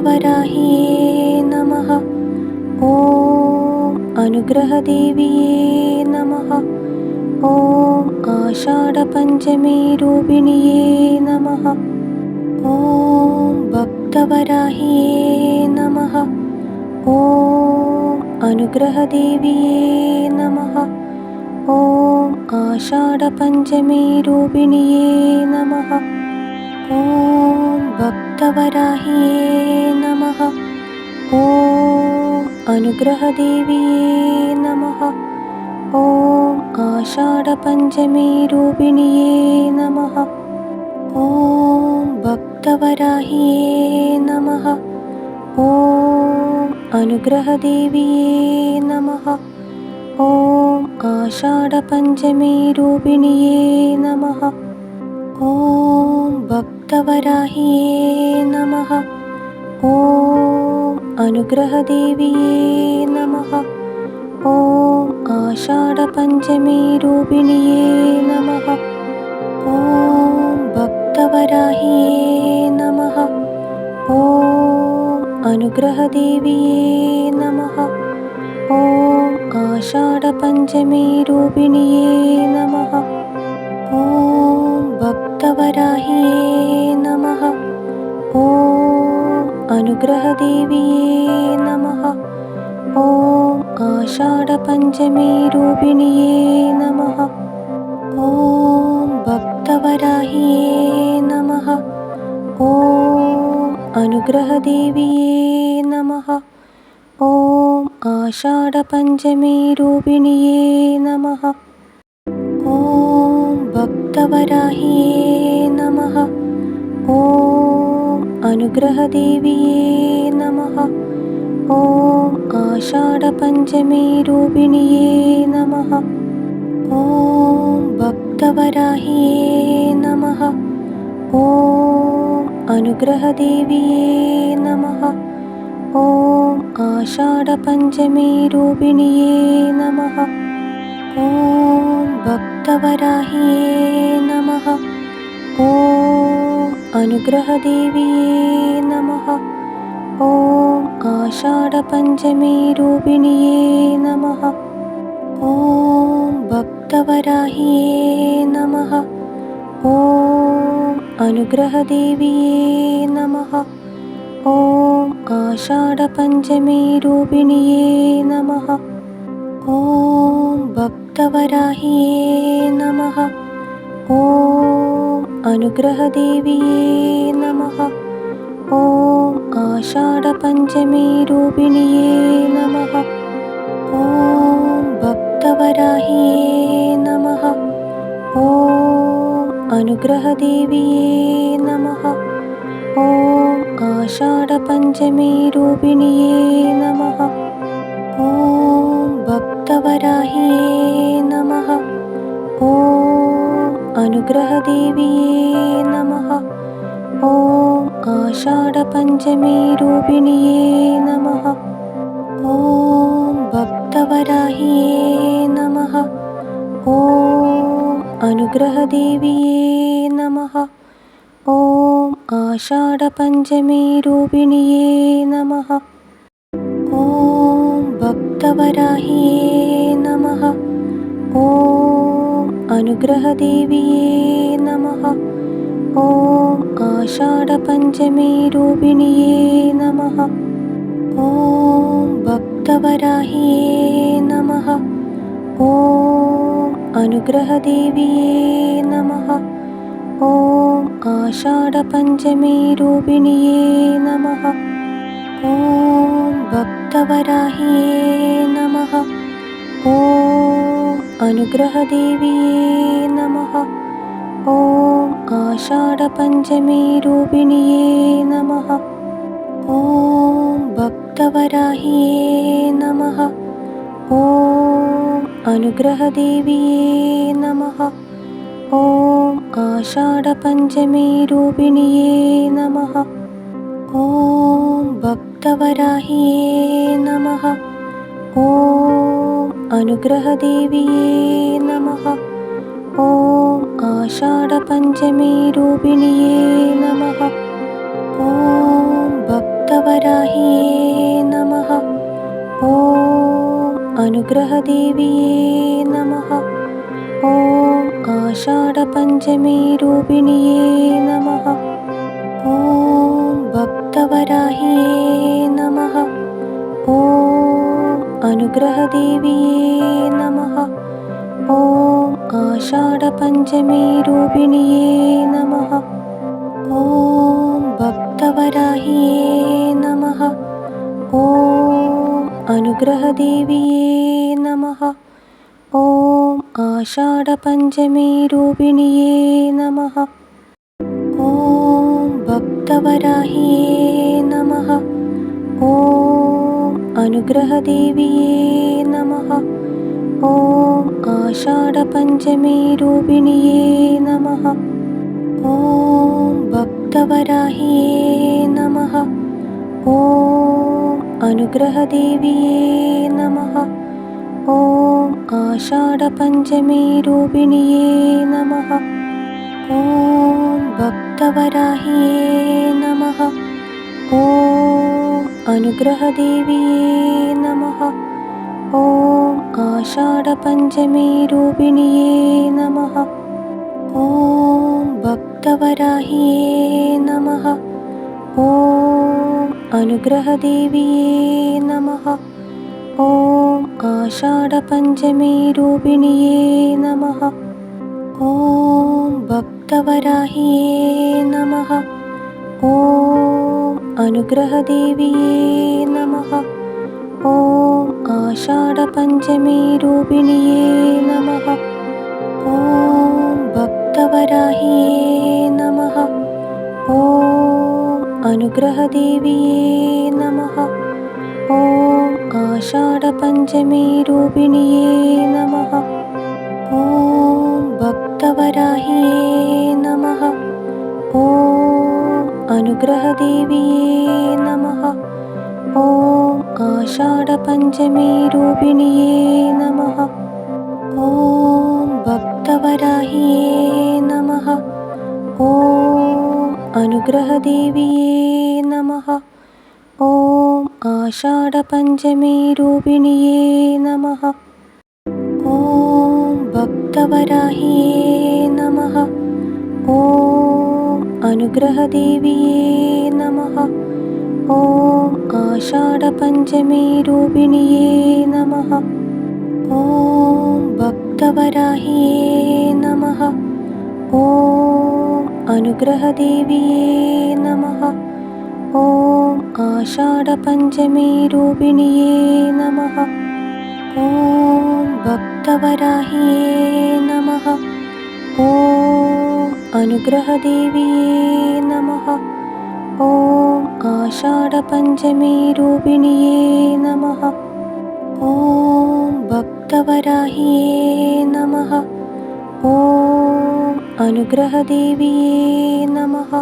भक्तवराह्ये नमः। ॐ अनुग्रहदेव्ये नमः। ॐ आषाढपञ्चमीरूपिण्ये नमः। ॐ भक्तवराह्ये नमः। ॐ अनुग्रहदेव्ये नमः। ॐ आषाढपञ्चमीरूपिण्ये नमः। ॐ भक्तवराह्ये नमः ॐ अनुग्रहदेव्ये नमः ॐ आषाढपञ्चमीरूपिण्ये नमः ॐ भक्तवराह्ये नमः ॐ अनुग्रहदेव्ये नमः ॐ आषाढपञ्चमीरूपिण्ये नमः ॐ भक्तवराह्ये नमः। ॐ अनुग्रहदेव्ये नमः। ॐ आषाढपञ्चमीरूपिण्ये नमः। ॐ भक्तवराह्ये नमः। ॐ अनुग्रहदेव्ये नमः। ॐ आषाढपञ्चमीरूपिण्ये नमः। ॐ भक्तवराह्ये नमः। ॐ अनुग्रहदेव्ये नमः। ॐ आषाढपञ्चमीरूपिण्ये नमः। ॐ भक्तवराह्ये नमः। ॐ अनुग्रहदेव्ये नमः। ॐ आषाढपञ्चमीरूपिण्ये नमः ॐ भक्तवराह्ये नमः। ॐ अनुग्रहदेव्ये नमः। ॐ आषाढपञ्चमीरूपिण्ये नमः। ॐ भक्तवराह्ये नमः। ॐ अनुग्रहदेव्ये नमः। ॐ आषाढपञ्चमीरूपिण्ये नमः। ॐ भक्तवराह्ये नमः। ॐ अनुग्रहदेव्ये नमः। ॐ आषाढपञ्चमीरूपिण्ये नमः। ॐ भक्तवराह्ये नमः। ॐ अनुग्रहदेव्ये नमः। ॐ आषाढपञ्चमीरूपिण्ये नमः। ॐ भक्तवराह्ये नमः। ॐ अनुग्रहदेव्ये नमः। ॐ आषाढपञ्चमीरूपिण्ये नमः। ॐ भक्तवराह्ये नमः। ॐ अनुग्रहदेव्ये नमः। ॐ आषाढपञ्चमीरूपिण्ये नमः। ॐ भक्तवराह्ये नमः ॐ अनुग्रहदेव्ये नमः। ॐ आषाढपञ्चमीरूपिण्ये नमः। ॐ भक्तवराह्ये नमः। ॐ अनुग्रहदेव्ये नमः। ॐ आषाढपञ्चमीरूपिण्ये नमः। ॐ भक्तवराह्ये ॐ अनुग्रहदेव्ये नमः ॐ आषाढपञ्चमीरूपिण्ये नमः ॐ भक्तवराह्ये नमः ॐ अनुग्रहदेव्ये नमः ॐ आषाढपञ्चमीरूपिण्ये नमः ॐ भक्तवराह्ये नमः ॐ अनुग्रहदेव्ये नमः। ॐ आषाढपञ्चमीरूपिण्ये नमः। ॐ भक्तवराह्ये नमः। ॐ अनुग्रहदेव्ये नमः। ॐ आषाढपञ्चमीरूपिण्ये नमः। ॐ भक्तवराह्ये नमः। ॐ अनुग्रहदेव्ये नमः ॐ आषाढपञ्चमीरूपिणे नमः ॐ भक्तवराहि नमः ॐ अनुग्रहदेव्ये नमः ॐ आषाढपञ्चमीरूपिणये नमः ॐ भक्तवराहि नमः ॐ अनुग्रहदेव्ये नमः ॐ आषाढपञ्चमी रूपिण्ये नमः ॐ भक्तवराह्ये नमः ॐ अनुग्रहदेव्ये नमः ॐ आषाढपञ्चमी रूपिण्ये नमः ॐ भक्तवराह्ये नमः ॐ अनुग्रहदेव्ये नमः ॐ आषाढपञ्चमी रूपिण्ये नमः ॐ भक्तवराह्ये नमः ॐ अनुग्रहदेव्ये नमः ॐ आषाढपञ्चमी रूपिण्ये नमः ॐ भक्तवराह्ये नमः ॐ अनुग्रहदेव्ये नमः। ॐ आषाढपञ्चमी रूपिण्ये नमः। ॐ भक्तवराह्ये नमः। ॐ अनुग्रहदेव्ये नमः। ॐ आषाढपञ्चमी रूपिण्ये नमः। ॐ भक्तवराह्ये नमः ॐ अनुग्रहदेव्ये नमः। ॐ आषाढपञ्चमी रूपिण्ये नमः। ॐ भक्तवराह्ये नमः। ॐ अनुग्रहदेव्ये नमः। ॐ आषाढपञ्चमी रूपिण्ये नमः। ॐ भक्तवराह्ये नमः। ॐ अनुग्रहदेव्ये नमः ॐ आषाढपञ्चमी रूपिण्ये नमः ॐ भक्तवराह्ये नमः ॐ अनुग्रहदेव्ये नमः ॐ आषाढपञ्चमी रूपिण्ये नमः ॐ भक्तवराह्ये नमः ॐ अनुग्रहदेव्ये नमः। ॐ आषाढपञ्चमी रूपिण्ये नमः। ॐ भक्तवराह्ये नमः। ॐ अनुग्रहदेव्ये नमः। ॐ आषाढपञ्चमी रूपिण्ये नमः। ॐ भक्तवराह्ये नमः। ॐ अनुग्रहदेव्ये नमः। ॐ आषाढपञ्चमी रूपिण्ये नमः। ॐ भक्तवराह्ये नमः। ॐ अनुग्रहदेव्ये नमः।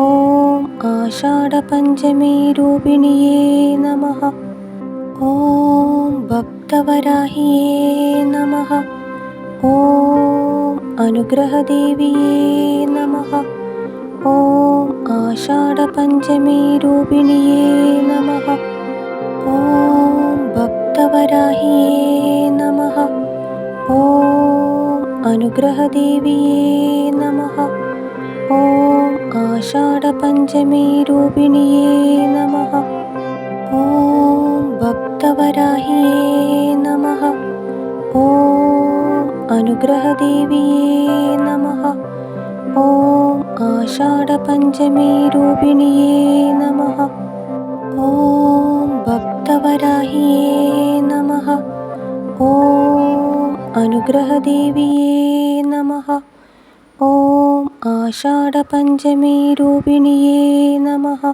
ॐ आषाढपञ्चमी रूपिण्ये नमः। ॐ भक्तवराह्ये नमः ॐ अनुग्रहदेव्ये नमः। ॐ आषाढपञ्चमी रूपिण्ये नमः। ॐ भक्तवराह्ये नमः। ॐ अनुग्रहदेव्ये नमः। ॐ आषाढपञ्चमी रूपिण्ये नमः। ॐ भक्तवराह्ये नमः। ॐ अनुग्रहदेव्ये नमः। ॐ आषाढपञ्चमी रूपिण्ये नमः। ॐ भक्तवराह्ये नमः। ॐ अनुग्रहदेव्ये नमः। ॐ आषाढपञ्चमी रूपिण्ये नमः